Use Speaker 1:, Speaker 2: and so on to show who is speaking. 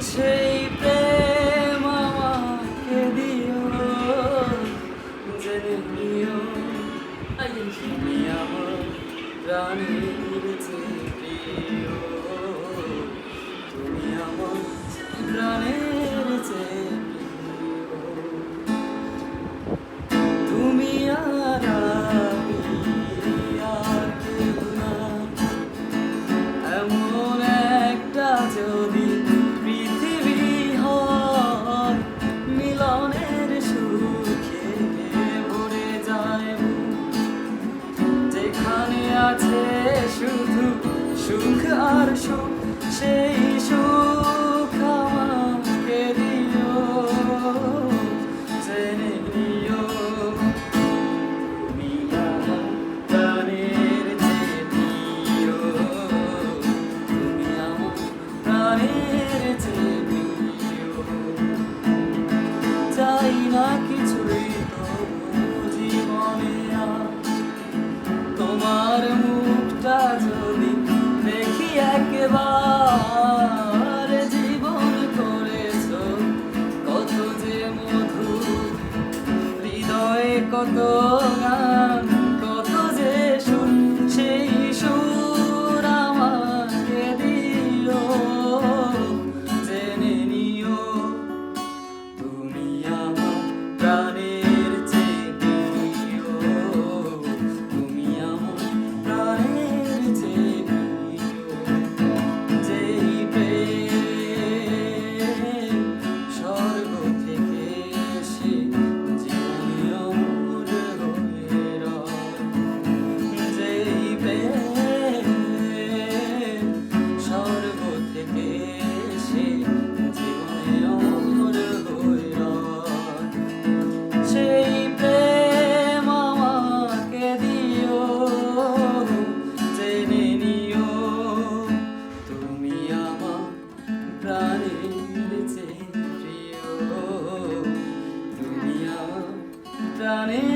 Speaker 1: সেই প্রেম আমাকে দিও জেনে নিও। তুমি আমার প্রাণীর প্রিয়। সুখ আর সুখ, সেই সুখ আমাকে দিও, জেনে নিও। তুমি আমার প্রাণের তুমি আমার প্রাণের চেয়ে কত গান। down in